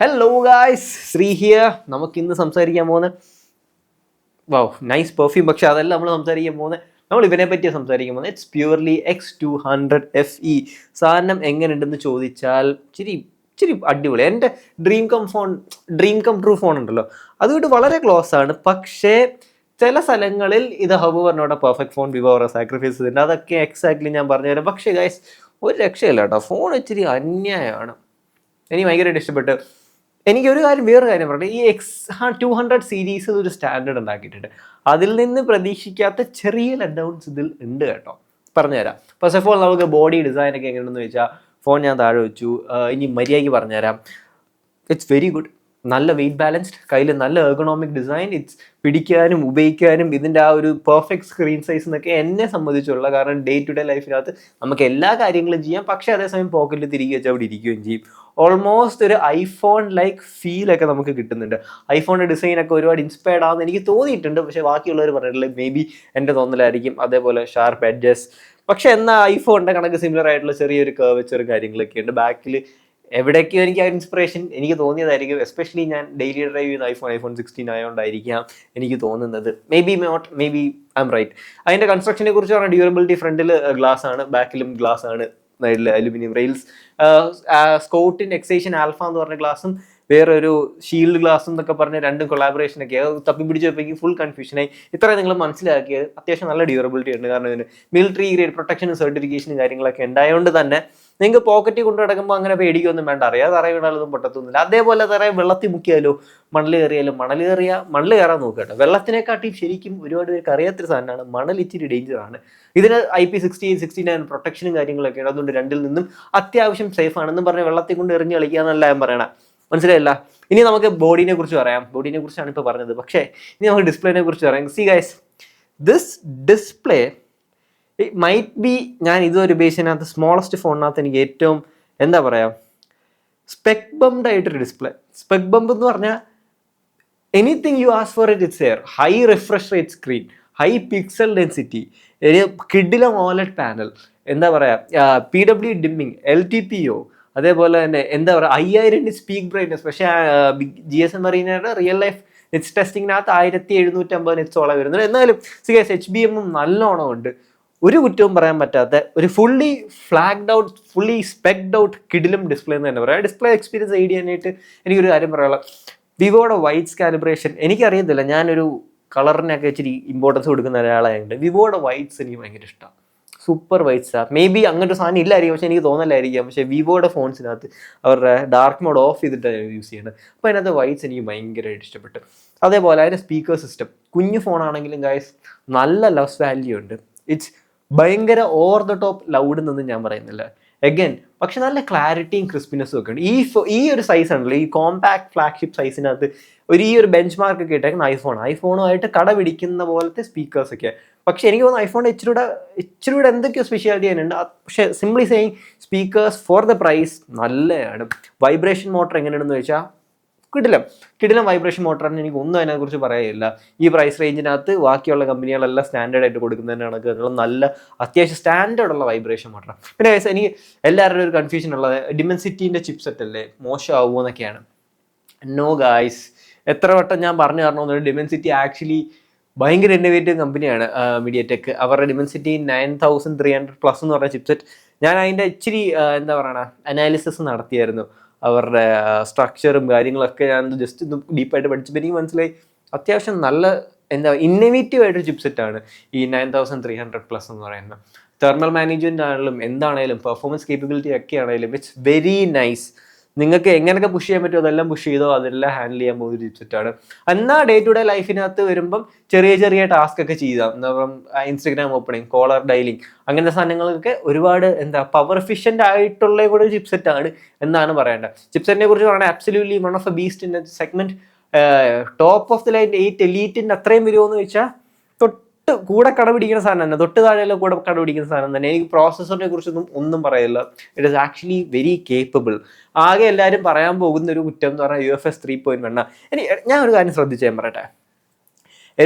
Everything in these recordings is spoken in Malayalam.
ഹലോ ഗായ്സ് ശ്രീ ഹിയർ നമുക്ക് ഇന്ന് സംസാരിക്കാൻ പോകുന്ന വൗ നൈസ് പെർഫ്യൂം പക്ഷെ അതല്ല നമ്മൾ സംസാരിക്കാൻ പോകുന്നത്. നമ്മൾ ഇവനെ പറ്റിയ സംസാരിക്കാൻ പോകുന്നത്. It's purely X two hundred F E സാധനം എങ്ങനെയുണ്ടെന്ന് ചോദിച്ചാൽ ഇച്ചിരി ഇച്ചിരി അടിപൊളി. എന്റെ dream come phone dream come true phone ഉണ്ടല്ലോ. അതുകൊണ്ട് വളരെ ക്ലോസ് ആണ്. പക്ഷേ ചില സ്ഥലങ്ങളിൽ ഇത് ഹബ് പറഞ്ഞോടെ പെർഫെക്റ്റ് ഫോൺ വിവോ സാക്രിഫൈസ് ചെയ്തിട്ടുണ്ട് അതൊക്കെ എക്സാക്ട്ലി ഞാൻ പറഞ്ഞുതരാം പക്ഷേ ഗൈസ് ഒരു രക്ഷയില്ല കേട്ടോ. ഫോൺ ഇച്ചിരി അന്യായമാണ്. എനിക്ക് ഭയങ്കരമായിട്ട് ഇഷ്ടപ്പെട്ട് എനിക്ക് ഒരു കാര്യം വേറൊരു കാര്യം പറഞ്ഞു. ഈ എക്സ് ടു ഹൺഡ്രഡ് സീരീസ് ഒരു സ്റ്റാൻഡേർഡ് ഉണ്ടാക്കിയിട്ടുണ്ട്. അതിൽ നിന്ന് പ്രതീക്ഷിക്കാത്ത ചെറിയ ലെറ്റ് ഇതിൽ ഉണ്ട് കേട്ടോ. പറഞ്ഞുതരാം. ഫസ്റ്റ് ഓഫ് ഓൾ നമുക്ക് ബോഡി ഡിസൈൻ ഒക്കെ എങ്ങനെയാണെന്ന് വെച്ചാൽ ഫോൺ ഞാൻ താഴെ വെച്ചു. ഇനി മര്യാദയ്ക്ക് പറഞ്ഞുതരാം. ഇറ്റ്സ് വെരി ഗുഡ് നല്ല വെയിറ്റ് ബാലൻസ്ഡ് കയ്യിൽ നല്ല എർഗണോമിക് ഡിസൈൻ ഇറ്റ്സ് പിടിക്കാനും ഉപയോഗിക്കാനും ഇതിന്റെ ആ ഒരു പെർഫെക്റ്റ് സ്ക്രീൻ സൈസ് എന്നൊക്കെ എന്നെ സംബന്ധിച്ചുള്ള കാരണം ഡേ ടു ഡേ ലൈഫിനകത്ത് നമുക്ക് എല്ലാ കാര്യങ്ങളും ചെയ്യാം. പക്ഷേ അതേസമയം പോക്കറ്റിൽ തിരികെ വെച്ച് അവിടെ ഇരിക്കുകയും ചെയ്യും. ഓൾമോസ്റ്റ് ഒരു ഐഫോൺ ലൈക്ക് ഫീൽ ഒക്കെ നമുക്ക് കിട്ടുന്നുണ്ട്. ഐഫോണിന്റെ ഡിസൈൻ ഒക്കെ ഒരുപാട് ഇൻസ്പയർഡ് ആവുന്ന. എനിക്ക് തോന്നിയിട്ടുണ്ട്. പക്ഷേ ബാക്കിയുള്ളവർ പറഞ്ഞിട്ടില്ല മേ ബി എന്റെ തോന്നലായിരിക്കും. അതേപോലെ ഷാർപ്പ് എഡ്ജസ് പക്ഷെ എന്നാൽ ഐഫോണിന്റെ കണക്ക് സിമിലർ ആയിട്ടുള്ള ചെറിയൊരു കേവച്ചറും കാര്യങ്ങളൊക്കെ ഉണ്ട് ബാക്കിൽ എവിടേക്കോ എനിക്ക് ആ ഇൻസ്പിറേഷൻ എനിക്ക് തോന്നിയതായിരിക്കും എസ്പെഷ്യലി ഞാൻ ഡെയിലി ഡ്രൈവ് ചെയ്യുന്ന ഐഫോൺ ഐഫോൺ സിക്സ്റ്റീൻ ആയതുകൊണ്ടായിരിക്കാം എനിക്ക് തോന്നുന്നത്. Maybe not maybe I'm right അതിന്റെ കൺസ്ട്രക്ഷനെ കുറിച്ച് പറഞ്ഞാൽ ഡ്യൂറബിലിറ്റി ഫ്രണ്ടിൽ ഗ്ലാസ് ആണ് ബാക്കിലും ഗ്ലാസ് ആണ് സൈഡിൽ aluminium rails Schott Xensation Alpha എന്ന് പറഞ്ഞ ഗ്ലാസും വേറൊരു ഷീൽഡ് ഗ്ലാസ് എന്നൊക്കെ പറഞ്ഞ രണ്ടും കൊളാബറേഷൻ ഒക്കെ തപ്പി പിടിച്ചപ്പോഴേക്കും ഫുൾ കൺഫ്യൂഷനായി ഇത്ര നിങ്ങൾ മനസ്സിലാക്കിയത് അത്യാവശ്യം നല്ല ഡ്യൂറബിലിറ്റി ഉണ്ട്. കാരണം ഇതിന് മിലിറ്ററി ഗ്രേഡ് പ്രൊട്ടക്ഷനും സർട്ടിഫിക്കേഷനും കാര്യങ്ങളൊക്കെ ഉണ്ടായതുകൊണ്ട് തന്നെ നിങ്ങൾക്ക് പോക്കറ്റിൽ കൊണ്ടു നടക്കുമ്പോൾ അങ്ങനെ പേടിക്കൊന്നും വേണ്ട. അറിയാം തറ വീണാലൊന്നും പൊട്ടത്തൊന്നുമില്ല. അതേപോലെ തറ വെള്ളത്തിൽ മുക്കിയാലോ മണൽ കയറിയാലും മണൽ കയറിയാൽ മണൽ കയറാൻ നോക്കുക വെള്ളത്തിനെക്കാട്ടിയും വെള്ളത്തിനെക്കാട്ടി ശരിക്കും ഒരുപാട് പേർക്ക് അറിയാത്തൊരു സാധനമാണ് മണൽ ഇച്ചിരി ഡേഞ്ചർ ആണ്. ഇതിന് I P sixty sixty nine പ്രൊട്ടക്ഷനും കാര്യങ്ങളൊക്കെ ഉണ്ട്. അതുകൊണ്ട് രണ്ടിൽ നിന്നും അത്യാവശ്യം സേഫ് ആണെന്നും പറഞ്ഞ് വെള്ളത്തിൽ കൊണ്ട് എറിഞ്ഞ് കളിക്കുക എന്നല്ല ഞാൻ പറയണേ. മനസ്സിലായില്ല? ഇനി നമുക്ക് ബോഡിനെ കുറിച്ച് പറയാം. ബോഡിനെ കുറിച്ചാണ് ഇപ്പോൾ പറഞ്ഞത്. പക്ഷേ ഇനി നമുക്ക് ഡിസ്പ്ലേനെ കുറിച്ച് പറയാം. See guys this display might be ഞാൻ ഇതൊരു ഉപയോഗിച്ചതിനകത്ത് സ്മോളസ്റ്റ് ഫോണിനകത്ത് എനിക്ക് ഏറ്റവും എന്താ പറയുക സ്പെക് ബംബ്ഡ് ആയിട്ടൊരു ഡിസ്പ്ലേ സ്പെക് ബംബ് എന്ന് പറഞ്ഞാൽ anything you ask for it it's a high refresh rate screen high pixel density കിഡിലം OLED panel എന്താ പറയുക P W dimming L T P O അതേപോലെ തന്നെ എന്താ പറയുക അയ്യായിരം സ്പീക്ക് ബ്രൈറ്റ്നസ് പക്ഷേ ജി എസ് എം പറയുന്നതിന്റെ റിയൽ ലൈഫ് നെറ്റ്സ് ടെസ്റ്റിങ്ങിനകത്ത് ആയിരത്തി എഴുന്നൂറ്റമ്പത് നെറ്റ്സോളം വരുന്നുണ്ട് എന്നാലും സിഗസ് എച്ച് ബി എമ്മും നല്ലോണം ഉണ്ട്. ഒരു കുറ്റവും പറയാൻ പറ്റാത്ത ഒരു fully flagged out fully specced out കിഡിലും display എന്ന് തന്നെ പറയാം. ഡിസ്പ്ലേ എക്സ്പീരിയൻസ് ഐ ചെയ്യാനായിട്ട് എനിക്കൊരു കാര്യം പറയാനുള്ള വിവോയുടെ വൈറ്റ്സ് കാലിബ്രേഷൻ എനിക്കറിയത്തില്ല. ഞാനൊരു കളറിനൊക്കെ ഇച്ചിരി ഇമ്പോർട്ടൻസ് കൊടുക്കുന്ന ഒരാളായതുകൊണ്ട് വിവോയുടെ വൈറ്റ്സ് എനിക്ക് ഭയങ്കര ഇഷ്ടമാണ് സൂപ്പർ വൈറ്റ്സ് മേ ബി അങ്ങനത്തെ സാധനം ഇല്ലായിരിക്കും. പക്ഷെ എനിക്ക് തോന്നലായിരിക്കാം. പക്ഷേ വിവോയുടെ ഫോൺസിനകത്ത് അവരുടെ ഡാർക്ക് മോഡ് ഓഫ് ചെയ്തിട്ട് യൂസ് ചെയ്യുന്നത് അപ്പോൾ അതിനകത്ത് വൈറ്റ്സ് എനിക്ക് ഭയങ്കരമായിട്ട് ഇഷ്ടപ്പെട്ടു. അതേപോലെ അതിന്റെ സ്പീക്കർ സിസ്റ്റം കുഞ്ഞു ഫോണാണെങ്കിലും ഗായ്സ് നല്ല ലവ്സ് വാല്യൂ ഉണ്ട്. ഇറ്റ്സ് ഭയങ്കര ഓവർ ദ ടോപ്പ് ലൗഡ് എന്നൊന്നും ഞാൻ പറയുന്നില്ല. എഗൈൻ പക്ഷെ നല്ല ക്ലാരിറ്റിയും ക്രിസ്പിനെസ്സും ഒക്കെ ഉണ്ട്. ഈ ഈ ഒരു സൈസ് ഉണ്ടല്ലോ ഈ കോമ്പാക്ട് ഫ്ലാഗ്ഷിപ്പ് സൈസിനകത്ത് ഒരു ഈ ഒരു ബെഞ്ച് മാർക്ക് ഒക്കെ ഇട്ടേക്കുന്ന ഐഫോൺ ഐഫോണുമായിട്ട് കട പിടിക്കുന്ന പോലത്തെ സ്പീക്കേഴ്സ് ഒക്കെ. പക്ഷെ എനിക്ക് തോന്നുന്നു ഐഫോണിന്റെ ഇച്ചിരി കൂടെ ഇച്ചിരി കൂടെ എന്തൊക്കെയോ സ്പെഷ്യാലിറ്റി അത് പക്ഷെ simply saying speakers for the price നല്ലതാണ്. വൈബ്രേഷൻ മോട്ടർ എങ്ങനെയാണെന്ന് വെച്ചാൽ കിടിലം കിടിലം വൈബ്രേഷൻ മോട്ടറാണ് എനിക്ക് ഒന്നും അതിനെക്കുറിച്ച് പറയാനില്ല. ഈ പ്രൈസ് റേഞ്ചിനകത്ത് ബാക്കിയുള്ള കമ്പനികളെല്ലാം സ്റ്റാൻഡേർഡ് ആയിട്ട് കൊടുക്കുന്നതിനാണ് അതിനുള്ള നല്ല അത്യാവശ്യം സ്റ്റാൻഡേർഡ് ഉള്ള വൈബ്രേഷൻ മോട്ടറാണ് പിന്നെ എനിക്ക് എല്ലാവരുടെയും ഒരു കൺഫ്യൂഷൻ ഉള്ളത്. ഡിമെൻസിറ്റീന്റെ ചിപ്സെറ്റ് അല്ലേ? മോശമാവുമോ എന്നൊക്കെയാണ്. നോ ഗായ്സ് എത്ര വട്ടം ഞാൻ പറഞ്ഞു തരണമെന്ന് ഡിമെൻസിറ്റി ആക്ച്വലി ഭയങ്കര ഇന്നോവേറ്റീവ് കമ്പനിയാണ് മീഡിയ ടെക് അവരുടെ Dimensity nine thousand three hundred plus എന്ന് പറഞ്ഞ ചിപ്സെറ്റ് ഞാൻ അതിന്റെ ഇച്ചിരി എന്താ പറയണ അനാലിസിസ് നടത്തിയായിരുന്നു. അവരുടെ സ്ട്രക്ചറും കാര്യങ്ങളൊക്കെ ഞാൻ ജസ്റ്റ് ഇന്ന് ഡീപ്പായിട്ട് പഠിച്ചപ്പോൾ എനിക്ക് മനസ്സിലായി അത്യാവശ്യം നല്ല എന്താ ഇന്നോവേറ്റീവ് ആയിട്ടൊരു ചിപ്സെറ്റ് ആണ് ഈ nine thousand three hundred plus എന്ന് പറയുന്നത്. തെർമൽ മാനേജ്മെന്റ് ആണെങ്കിലും എന്താണേലും പെർഫോമൻസ് കേപ്പബിലിറ്റി ഒക്കെ ആണെങ്കിലും ഇറ്റ്സ് വെരി നൈസ് നിങ്ങൾക്ക് എങ്ങനെയൊക്കെ പുഷ് ചെയ്യാൻ പറ്റുമോ അതെല്ലാം പുഷ് ചെയ്തോ അതെല്ലാം ഹാൻഡിൽ ചെയ്യാൻ പോകുന്ന ഒരു ചിപ്സെറ്റാണ് എന്നാൽ ഡേ ടു ഡേ ലൈഫിനകത്ത് വരുമ്പം ചെറിയ ചെറിയ ടാസ്ക് ഒക്കെ പറയുക ഇൻസ്റ്റഗ്രാം ഓപ്പണിങ് കോളർ ഡൈലിംഗ് അങ്ങനത്തെ സാധനങ്ങളൊക്കെ ഒരുപാട് എന്താ പവർ എഫിഷ്യന്റ് ആയിട്ടുള്ള കൂടെ ഒരു ആണ് എന്നാണ് പറയേണ്ടത്. ചിപ്സെറ്റിനെ കുറിച്ച് പറയുന്നത് absolutely one of a beast in segment top of the line eight എലീറ്റിന്റെ അത്രയും വരുമോ എന്ന് വെച്ചാൽ തൊട്ട് കൂടെ കടപിടിക്കുന്ന സാധനം തന്നെ തൊട്ട് താഴെയുള്ള കൂടെ കടപിടിക്കുന്ന സാധനം തന്നെ. എനിക്ക് പ്രോസസ്സറിനെ കുറിച്ചൊന്നും ഒന്നും പറയില്ല it is actually very capable ആകെ എല്ലാവരും പറയാൻ പോകുന്ന ഒരു കുറ്റം എന്ന് പറഞ്ഞാൽ U F S three point വണ്ണ ഇനി ഞാൻ ഒരു കാര്യം ശ്രദ്ധിച്ചു ഞാൻ പറയട്ടെ.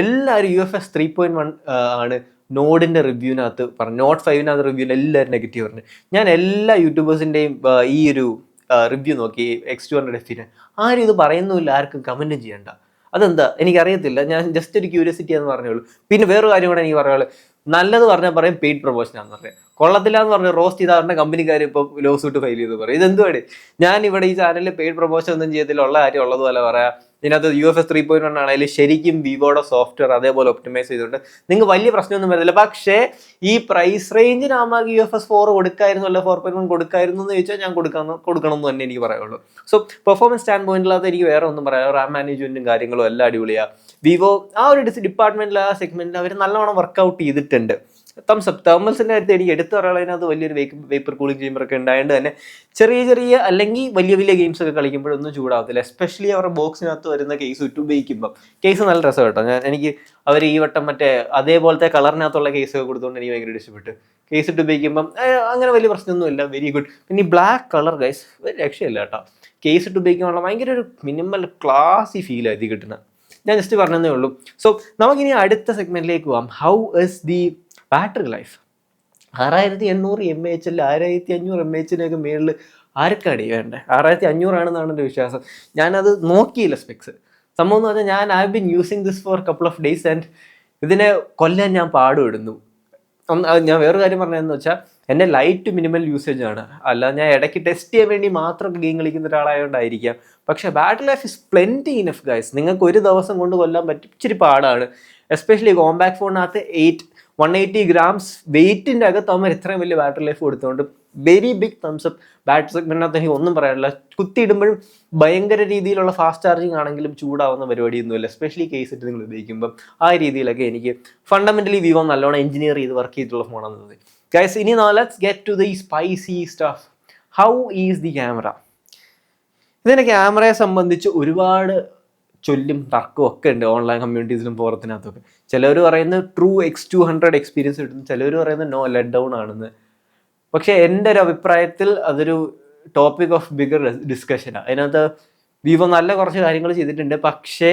എല്ലാവരും U F S three point one ആണ് നോഡിന്റെ റിവ്യൂവിനകത്ത് പറഞ്ഞു നോട്ട് ഫൈവിനകത്ത് റിവ്യൂവിൽ എല്ലാവരും നെഗറ്റീവ് പറഞ്ഞു. ഞാൻ എല്ലാ യൂട്യൂബേഴ്സിന്റെയും ഈ ഒരു റിവ്യൂ നോക്കി എക്സ് ടു ഹൺഡ്രഡ് എഫിന് ആരും ഇത് പറയുന്നുമില്ല ആർക്കും കമന്റും ചെയ്യണ്ട. അതെന്താ? എനിക്കറിയത്തില്ല. ഞാൻ ജസ്റ്റ് ഒരു ക്യൂരിയോസിറ്റി എന്ന് പറഞ്ഞോളൂ പിന്നെ വേറൊരു കാര്യം കൂടെ എനിക്ക് പറയാനുള്ളൂ നല്ലത് പറഞ്ഞാൽ പറയും പെയ്ഡ് പ്രൊമോഷൻ ആണെന്ന് പറയാം. കൊള്ളത്തില്ല എന്ന് പറഞ്ഞ റോസ്റ്റ് ചെയ്താൽ പറഞ്ഞ കമ്പനിക്കാർ ഇപ്പോൾ ലോ സൂട്ട് ഫയൽ ചെയ്ത് പറയും. ഇതെന്തുവാണ് ഞാൻ ഇവിടെ ഈ ചാനലിൽ പെയ്ഡ് പ്രൊമോഷൻ ഒന്നും ചെയ്യത്തില്ല. ഉള്ള കാര്യം ഉള്ളതുപോലെ പറയാം. ഇതിനകത്ത് U F S three point one ആണെങ്കിലും ശരിക്കും വിവോയുടെ സോഫ്റ്റ്വെയർ അതേപോലെ ഒപ്റ്റിമൈസ് ചെയ്തിട്ടുണ്ട് നിങ്ങൾക്ക് വലിയ പ്രശ്നമൊന്നും വരുന്നില്ല പക്ഷേ ഈ പ്രൈസ് റേഞ്ചിന് ആമാർക്ക് യു എഫ് എസ് ഫോർ കൊടുക്കായിരുന്നു അല്ല ഫോർ പോയിന്റ് വൺ കൊടുക്കായിരുന്നു എന്ന് ചോദിച്ചാൽ ഞാൻ കൊടുക്കണം കൊടുക്കണം എന്ന് തന്നെ എനിക്ക് പറയുള്ളൂ സോ പെർഫോമൻസ് സ്റ്റാൻഡ് പോയിന്റിലകത്ത് എനിക്ക് വേറെ ഒന്നും പറയാം. റാം മാനേജ്മെന്റും കാര്യങ്ങളും എല്ലാം അടിപൊളിയാണ് വിവോ ആ ഒരു ഡിപ്പാർട്ട്മെന്റിൽ ആ സെഗ്മെന്റിൽ അവർ നല്ലവണ്ണം വർക്കൗട്ട് ചെയ്തിട്ടുണ്ട്. തംസ് അപ്പ് തേർമൽസിന്റെ കാര്യത്തിൽ എനിക്ക് എടുത്തു പറയുന്നതിനകത്ത് വലിയൊരു വേപ്പർ കൂളിംഗ് ചേമ്പർ ഒക്കെ ഉണ്ടായതുകൊണ്ട് തന്നെ ചെറിയ ചെറിയ അല്ലെങ്കിൽ വലിയ വലിയ ഗെയിംസ് ഒക്കെ കളിക്കുമ്പോഴൊന്നും ചൂടാവത്തില്ല. എസ്പെഷ്യലി അവരുടെ ബോക്സിനകത്ത് വരുന്ന കേസ് ഇട്ട് ഉപയോഗിക്കുമ്പോൾ കേസ് നല്ല രസം കേട്ടോ. ഞാൻ എനിക്ക് അവർ ഈ വട്ടം മറ്റേ അതേപോലത്തെ കളറിനകത്തുള്ള കേസ് ഒക്കെ കൊടുത്തുകൊണ്ട് എനിക്ക് ഭയങ്കര ഇഷ്ടപ്പെട്ടു. കേസ് ഇട്ട് ഉപയോഗിക്കുമ്പം അങ്ങനെ വലിയ പ്രശ്നമൊന്നുമില്ല. വെരി ഗുഡ് പിന്നെ ഈ ബ്ലാക്ക് കളർ ഗൈസ് രക്ഷയില്ല കേട്ടോ. കേസ് ഇട്ട് ഉപയോഗിക്കുമ്പോൾ ഭയങ്കര ഒരു മിനിമൽ ക്ലാസി ഫീൽ ആയി കിട്ടുന്നത്. ഞാൻ ജസ്റ്റ് പറഞ്ഞതേ ഉള്ളൂ. സോ നമുക്കിനി അടുത്ത സെഗ്മെന്റിലേക്ക് പോവാം. How is the battery life ആറായിരത്തി എണ്ണൂറ് എം എച്ച് അല്ല ആറായിരത്തി അഞ്ഞൂറ് എം എച്ചിനൊക്കെ മേളിൽ ആർക്കടി വേണ്ടേ? ആറായിരത്തി അഞ്ഞൂറാണെന്നാണ് എന്റെ വിശ്വാസം. ഞാനത് നോക്കിയില്ല സ്പെക്സ് സംഭവം എന്ന് പറഞ്ഞാൽ ഞാൻ I been using this for couple of days and ഇതിനെ കൊല്ലാൻ ഞാൻ പാടുപെടുന്നു. ഞാൻ വേറൊരു കാര്യം പറഞ്ഞതെന്ന് വെച്ചാൽ എന്റെ ലൈറ്റ് മിനിമൽ യൂസേജ് ആണ്. അല്ല ഞാൻ ഇടയ്ക്ക് ടെസ്റ്റ് ചെയ്യാൻ വേണ്ടി മാത്രം ഗെയിം കളിക്കുന്ന ഒരാളായതുകൊണ്ടായിരിക്കാം പക്ഷേ battery life is plenty enough guys നിങ്ങൾക്ക് ഒരു ദിവസം കൊണ്ട് കൊല്ലാൻ പറ്റും ഇച്ചിരി പാടാണ്. എസ്പെഷ്യലി കോമ്പാക്ട് ഫോണിനകത്ത് എയ്റ്റ് വൺ എയ്റ്റി ഗ്രാംസ് അകത്ത് അവർ ഇത്രയും വലിയ ബാറ്ററി ലൈഫ് കൊടുത്തുകൊണ്ട് very big thumbs up battery സെഗ്മെന്റിനകത്ത് എനിക്ക് ഒന്നും പറയാനില്ല. കുത്തിയിടുമ്പോഴും ഭയങ്കര രീതിയിലുള്ള ഫാസ്റ്റ് ചാർജിങ് ആണെങ്കിലും ചൂടാവുന്ന പരിപാടിയൊന്നുമില്ല. എസ്പെഷ്യലി കേസ് ഇട്ട് നിങ്ങൾ ഉപയോഗിക്കുമ്പോൾ ആ രീതിയിലൊക്കെ എനിക്ക് ഫണ്ടമെന്റലി വിവോ നല്ലോണം എഞ്ചിനീയർ ചെയ്ത് വർക്ക് ചെയ്തിട്ടുള്ള ഫോണാണെന്നത് ഗൈസ് ഇനി let's get to the spicy stuff how is the camera ഇതിന്റെ ക്യാമറയെ സംബന്ധിച്ച് ഒരുപാട് ചൊല്ലും തർക്കവും ഒക്കെ ഉണ്ട് ഓൺലൈൻ കമ്മ്യൂണിറ്റീസിലും പുറത്തിനകത്തൊക്കെ. ചിലർ പറയുന്നത് true X two hundred experience കിട്ടുന്നു ചിലർ പറയുന്നത് നോ ലെറ്റ് ഡൗൺ ആണെന്ന്. പക്ഷേ എന്റെ ഒരു അഭിപ്രായത്തിൽ അതൊരു ടോപ്പിക് ഓഫ് ബിഗർ ഡിസ്കഷനാണ് അതിനകത്ത് വിവോ നല്ല കുറച്ച് കാര്യങ്ങൾ ചെയ്തിട്ടുണ്ട്. പക്ഷേ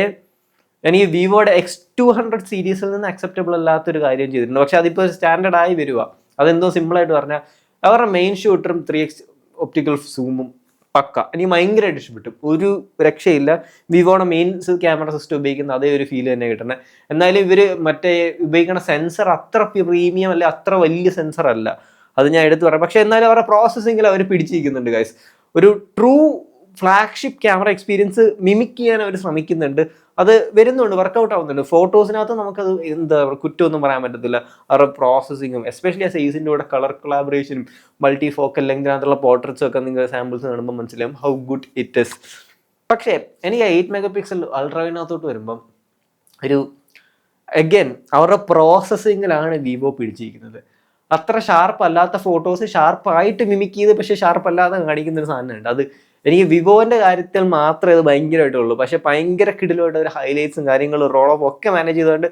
എനിക്ക് വിവോയുടെ എക്സ് ടു ഹൺഡ്രഡ് സീരീസിൽ നിന്ന് അക്സെപ്റ്റബിൾ അല്ലാത്തൊരു കാര്യം ചെയ്തിട്ടുണ്ട്. പക്ഷേ അതിപ്പോൾ സ്റ്റാൻഡേർഡായി വരിക അതെന്തോ സിമ്പിളായിട്ട് പറഞ്ഞാൽ അവരുടെ മെയിൻ ഷൂട്ടറും ത്രീ എക്സ് ഒപ്റ്റിക്കൽ സൂമും പക്ക. എനിക്ക് ഭയങ്കരമായിട്ട് ഇഷ്ടപ്പെട്ടു. ഒരു രക്ഷയില്ല. വിവോയുടെ മെയിൻ ക്യാമറ സിസ്റ്റം ഉപയോഗിക്കുന്ന അതേ ഒരു ഫീൽ തന്നെ കിട്ടണേ എന്നാലും ഇവർ മറ്റേ ഉപയോഗിക്കുന്ന സെൻസർ അത്ര പ്രീമിയം അല്ല അത്ര വലിയ സെൻസർ അല്ല. അത് ഞാൻ എടുത്തു പറയാം. പക്ഷേ എന്നാലും അവരുടെ പ്രോസസ്സിങ്ങിൽ അവർ പിടിച്ചിരിക്കുന്നുണ്ട് ഗൈസ് ഒരു true flagship camera experience mimic ചെയ്യാൻ അവർ ശ്രമിക്കുന്നുണ്ട്. അത് വരുന്നുണ്ട് വർക്കൗട്ട് ആവുന്നുണ്ട്. ഫോട്ടോസിനകത്ത് നമുക്കത് എന്താ കുറ്റമൊന്നും പറയാൻ പറ്റത്തില്ല. അവരുടെ പ്രോസസ്സിങ്ങും എസ്പെഷ്യലി ആ സൈസിന്റെ കൂടെ കളർ കൊളാബറേഷനും മൾട്ടി ഫോക്കൽ ലെങ്തിനകത്തുള്ള പോർട്രേറ്റ്സും ഒക്കെ നിങ്ങൾ സാമ്പിൾസ് കാണുമ്പോൾ മനസ്സിലാവും ഹൗ ഗുഡ് ഇറ്റ് ഇസ് പക്ഷേ എനിക്ക് എയ്റ്റ് മെഗാ പിക്സൽ അൾട്രാവിനകത്തോട്ട് വരുമ്പം ഒരു അഗൈൻ അവരുടെ പ്രോസസ്സിങ്ങിലാണ് വിവോ പിടിച്ചിരിക്കുന്നത്. അത്ര ഷാർപ്പ് അല്ലാത്ത ഫോട്ടോസ് ഷാർപ്പായിട്ട് മിമിക് ചെയ്ത് പക്ഷേ ഷാർപ്പ് അല്ലാതെ കാണിക്കുന്ന ഒരു സാധനമുണ്ട്. അത് എനിക്ക് വിവോന്റെ കാര്യത്തിൽ മാത്രമേ ഇത് ഭയങ്കരമായിട്ടുള്ളൂ. പക്ഷെ ഭയങ്കര കിടിലുമായിട്ട് ഒരു ഹൈലൈറ്റ്സും കാര്യങ്ങളും റോൾ ഓഫ് ഒക്കെ മാനേജ് ചെയ്തുകൊണ്ട്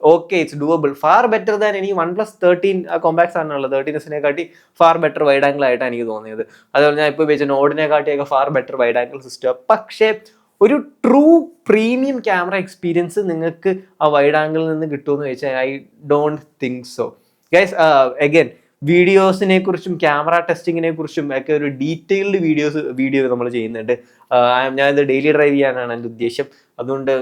okay it's doable far better than എനിക്ക് വൺ പ്ലസ് തേർട്ടീൻ കോമ്പാക്സ് ആണുള്ളത് തേർട്ടീൻ എസിനെ കാട്ടി ഫാർ ബെറ്റർ വൈഡ് ആംഗിൾ ആയിട്ടാണ് എനിക്ക് തോന്നിയത്. അതുപോലെ ഞാൻ ഇപ്പോൾ ഉപയോഗിച്ച നോഡിനെ കാട്ടിയൊക്കെ far better wide angle system പക്ഷേ ഒരു ട്രൂ പ്രീമിയം ക്യാമറ എക്സ്പീരിയൻസ് നിങ്ങൾക്ക് ആ വൈഡ് ആംഗിളിൽ നിന്ന് കിട്ടുമെന്ന് ചോദിച്ചാൽ I don't think so guys again വീഡിയോസിനെ കുറിച്ചും ക്യാമറ ടെസ്റ്റിങ്ങിനെ കുറിച്ചും ഒക്കെ ഒരു ഡീറ്റെയിൽഡ് വീഡിയോസ് വീഡിയോ നമ്മൾ ചെയ്യുന്നുണ്ട്. ഞാൻ ഞാനിത് ഡെയിലി ഡ്രൈവ് ചെയ്യാനാണ് എന്റെ ഉദ്ദേശം. അതുകൊണ്ട്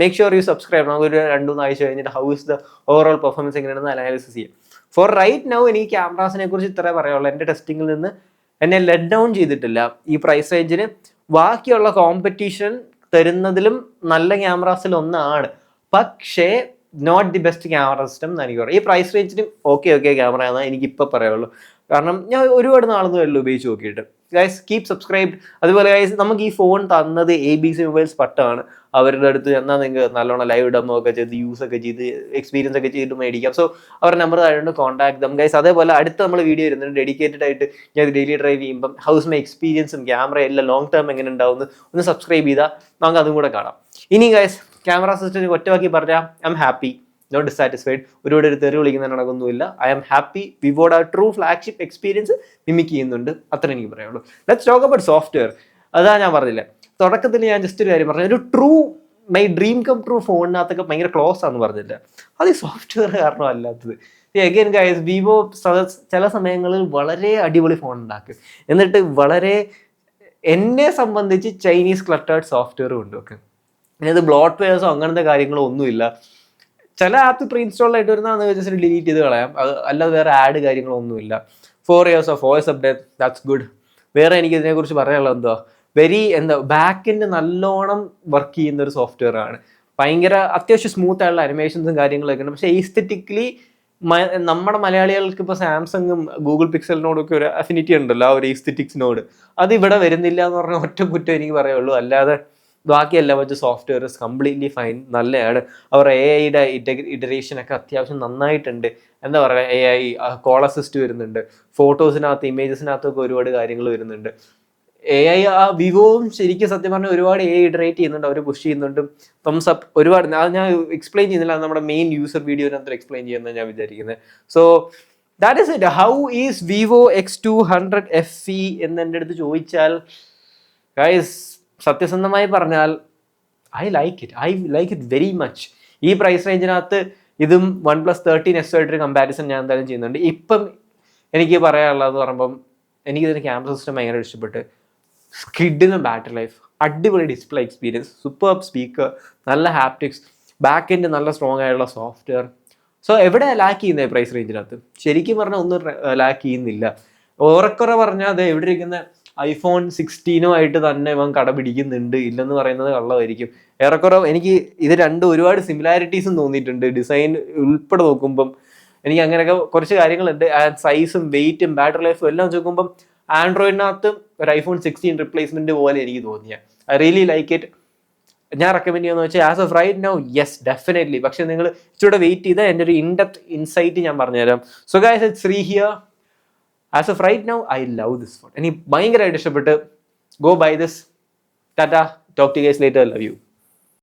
മേക്ക് ഷുവർ യു സബ്സ്ക്രൈബ് നമുക്ക് ഒരു രണ്ട് മൂന്ന് ആഴ്ച കഴിഞ്ഞിട്ട് how is the overall performance എങ്ങനെയാണെന്ന് അനാലിസിസ് ചെയ്യാം. ഫോർ റൈറ്റ് നൗ എനിക്ക് ക്യാമറാസിനെ കുറിച്ച് ഇത്രേ പറയുള്ളൂ എന്റെ ടെസ്റ്റിങ്ങിൽ നിന്ന് എന്നെ ലെറ്റ് ഡൗൺ ചെയ്തിട്ടില്ല. ഈ പ്രൈസ് റേഞ്ചിന് ബാക്കിയുള്ള കോമ്പറ്റീഷൻ തരുന്നതിലും നല്ല ക്യാമറാസിൽ ഒന്നാണ്. പക്ഷേ not the best camera system എന്ന് എനിക്ക് പറയാം ഈ പ്രൈസ് റേഞ്ചിനും ഓക്കെ ഓക്കെ ക്യാമറ എന്നാണ് എനിക്ക് ഇപ്പം പറയുള്ളൂ കാരണം ഞാൻ ഒരുപാട് നാളൊന്നും അല്ല ഉപയോഗിച്ച് നോക്കിയിട്ട്. ഗൈസ് കീപ് സബ്സ്ക്രൈബ് അതുപോലെ ഗൈസ് നമുക്ക് ഈ ഫോൺ തന്നത് എ ബി സി മൊബൈൽസ് പട്ടമാണ്. അവരുടെ അടുത്ത് എന്നാൽ നിങ്ങൾക്ക് നല്ലോണം ലൈവ് ഡെമോ ഒക്കെ ചെയ്ത് യൂസ് ഒക്കെ ചെയ്ത് എക്സ്പീരിയൻസ് ഒക്കെ ചെയ്ത് മേടിക്കാം. സോ അവരുടെ നമ്പർ താഴെ കോൺടാക്ട് ദം ഗൈസ് അതേപോലെ അടുത്ത നമ്മൾ വീഡിയോ വരുന്നുണ്ട്. ഡെഡിക്കേറ്റഡ് ആയിട്ട് ഞാൻ ഡെയിലി ഡ്രൈവ് ചെയ്യുമ്പം ഹൗസ് മൈ എക്സ്പീരിയൻസും ക്യാമറ എല്ലാം ലോങ് ടേം എങ്ങനെ ഉണ്ടാവുമെന്ന് ഒന്ന് സബ്സ്ക്രൈബ് ചെയ്താൽ നമുക്ക് അതും കൂടെ കാണാം. ഇനി ഗൈസ് ക്യാമറ സിസ്റ്റം ഒറ്റവാക്കി പറഞ്ഞാൽ I'm happy not dissatisfied ഒരുപാട് ഒരു തെറി വിളിക്കുന്ന നടക്കൊന്നുമില്ല. ഐ എം ഹാപ്പി വിവോയുടെ ട്രൂ ഫ്ലാഗ്ഷിപ്പ് എക്സ്പീരിയൻസ് മിമിക് ചെയ്യുന്നുണ്ട്. അത്ര എനിക്ക് പറയുള്ളൂ ലെറ്റ്സ് ടോക്ക് അബൌട്ട് സോഫ്റ്റ്വെയർ അതാ ഞാൻ പറഞ്ഞില്ല. തുടക്കത്തിൽ ഞാൻ ജസ്റ്റ് ഒരു കാര്യം പറഞ്ഞു ഒരു true my dream come true ഫോണിനകത്തൊക്കെ ഭയങ്കര ക്ലോസ് ആണെന്ന് പറഞ്ഞില്ല. അത് ഈ സോഫ്റ്റ്വെയർ കാരണം അല്ലാത്തത് അഗൈൻ ഗൈസ് വിവോ ചില സമയങ്ങളിൽ വളരെ അടിപൊളി ഫോൺ ഉണ്ടാക്കും. എന്നിട്ട് വളരെ എന്നെ സംബന്ധിച്ച് ചൈനീസ് ക്ലട്ടേർഡ് സോഫ്റ്റ്വെയർ ഉണ്ട് ഓക്കെ ഇത് ബ്ലോട്ട് വെയേഴ്സോ അങ്ങനത്തെ കാര്യങ്ങളോ ഒന്നുമില്ല. ചില ആപ്പ് പ്രീ ഇൻസ്റ്റാൾ ആയിട്ട് വരുന്ന വെച്ചാൽ ഡിലീറ്റ് ചെയ്ത് കളയാം. അത് അല്ലാതെ വേറെ ആഡ് കാര്യങ്ങളോ ഒന്നുമില്ല. Four years of voice update that's good വേറെ എനിക്ക് ഇതിനെക്കുറിച്ച് പറയാനുള്ളത് എന്തോ വെരി എന്താ ബാക്കിന്റെ നല്ലോണം വർക്ക് ചെയ്യുന്ന ഒരു സോഫ്റ്റ്വെയർ ആണ്. ഭയങ്കര അത്യാവശ്യം സ്മൂത്ത് ആയിട്ടുള്ള അനിമേഷൻസും കാര്യങ്ങളൊക്കെ ഉണ്ട്. പക്ഷേ ഈസ്തറ്റിക്കലി നമ്മുടെ മലയാളികൾക്ക് ഇപ്പോൾ സാംസങ്ങും ഗൂഗിൾ പിക്സലിനോടൊക്കെ ഒരു അഫിനിറ്റി ഉണ്ടല്ലോ ആ ഒരു ഈസ്തറ്റിക്സിനോട് അത് ഇവിടെ വരുന്നില്ല എന്ന് പറഞ്ഞ ഒറ്റ കുറ്റം എനിക്ക് പറയുള്ളൂ. അല്ലാതെ ബാക്കിയെല്ലാം വെച്ച് സോഫ്റ്റ്വെയർസ് കംപ്ലീറ്റ്ലി ഫൈൻ നല്ലതാണ് അവർ എ ഐയുടെ ഇറ്ററേഷൻ ഒക്കെ അത്യാവശ്യം നന്നായിട്ടുണ്ട്. എന്താ പറയുക എ ഐ കോൾ അസിസ്റ്റ് വരുന്നുണ്ട്. ഫോട്ടോസിനകത്ത് ഇമേജസിനകത്തൊക്കെ ഒരുപാട് കാര്യങ്ങൾ വരുന്നുണ്ട്. എ ഐ ആ വിവോവും ശരിക്കും സത്യം പറഞ്ഞാൽ ഒരുപാട് എ ഇറ്ററേറ്റ് ചെയ്യുന്നുണ്ട് അവർ പുഷ് ചെയ്യുന്നുണ്ട്. തംസ് അപ്പ് ഒരുപാട്. അത് ഞാൻ എക്സ്പ്ലെയിൻ ചെയ്യുന്നില്ല നമ്മുടെ മെയിൻ യൂസർ വീഡിയോനകത്ത് എക്സ്പ്ലെയിൻ ചെയ്യുന്നത് ഞാൻ വിചാരിക്കുന്നത് so that is it how is Vivo X two hundred F C എന്ന് എന്റെ അടുത്ത് ചോദിച്ചാൽ ഗൈസ് സത്യസന്ധമായി പറഞ്ഞാൽ I like it I like it very much ഈ പ്രൈസ് റേഞ്ചിനകത്ത് ഇതും വൺ പ്ലസ് തേർട്ടീൻ എസ് ആയിട്ടൊരു കമ്പാരിസൺ ഞാൻ എന്തായാലും ചെയ്യുന്നുണ്ട്. ഇപ്പം എനിക്ക് പറയാനുള്ളത് പറയുമ്പം എനിക്കിതിന്റെ ക്യാമറ സിസ്റ്റം ഭയങ്കര ഇഷ്ടപ്പെട്ട് സ്കിഡിന് ബാറ്ററി ലൈഫ് അടിപൊളി ഡിസ്പ്ലേ എക്സ്പീരിയൻസ് സൂപ്പർ സ്പീക്കർ നല്ല ഹാപ്റ്റിക്സ് ബാക്ക് എൻഡ് നല്ല സ്ട്രോങ് ആയിട്ടുള്ള സോഫ്റ്റ്വെയർ സോ എവിടെ ലാക്ക് ചെയ്യുന്നത് പ്രൈസ് റേഞ്ചിനകത്ത് ശരിക്കും പറഞ്ഞാൽ ഒന്നും ലാക്ക് ചെയ്യുന്നില്ല. ഓറക്കുറെ പറഞ്ഞാൽ അത് എവിടെ ഇരിക്കുന്ന ഐഫോൺ സിക്സ്റ്റീനോ ആയിട്ട് തന്നെ ഇവൻ കട പിടിക്കുന്നുണ്ട്. ഇല്ലെന്ന് പറയുന്നത് കള്ളമായിരിക്കും. ഏറെക്കുറെ എനിക്ക് ഇത് രണ്ടും ഒരുപാട് സിമിലാരിറ്റീസും തോന്നിയിട്ടുണ്ട്. ഡിസൈൻ ഉൾപ്പെടെ നോക്കുമ്പം എനിക്ക് അങ്ങനെയൊക്കെ കുറച്ച് കാര്യങ്ങളുണ്ട്. സൈസും വെയിറ്റും ബാറ്ററി ലൈഫും എല്ലാം നോക്കുമ്പം ആൻഡ്രോയിഡിനകത്ത് ഒരു ഐഫോൺ സിക്സ്റ്റീൻ റിപ്ലേസ്മെന്റ് പോലെ എനിക്ക് തോന്നിയ. ഐ റിയലി ലൈക്ക് ഇറ്റ് ഞാൻ റെക്കമെൻഡ് ചെയ്യുന്ന വെച്ചാൽ as of right now yes definitely പക്ഷെ നിങ്ങൾ ഇച്ചിരി വെയിറ്റ് ചെയ്താൽ എന്റെ ഒരു ഇൻഡെപ്ത് ഇൻസൈറ്റ് ഞാൻ പറഞ്ഞുതരാം. So guys it Shri here as of right now I love this phone എനിക്ക് ഭയങ്കരമായിട്ട് ഇഷ്ടപ്പെട്ട് go buy this tata talk to guys later love you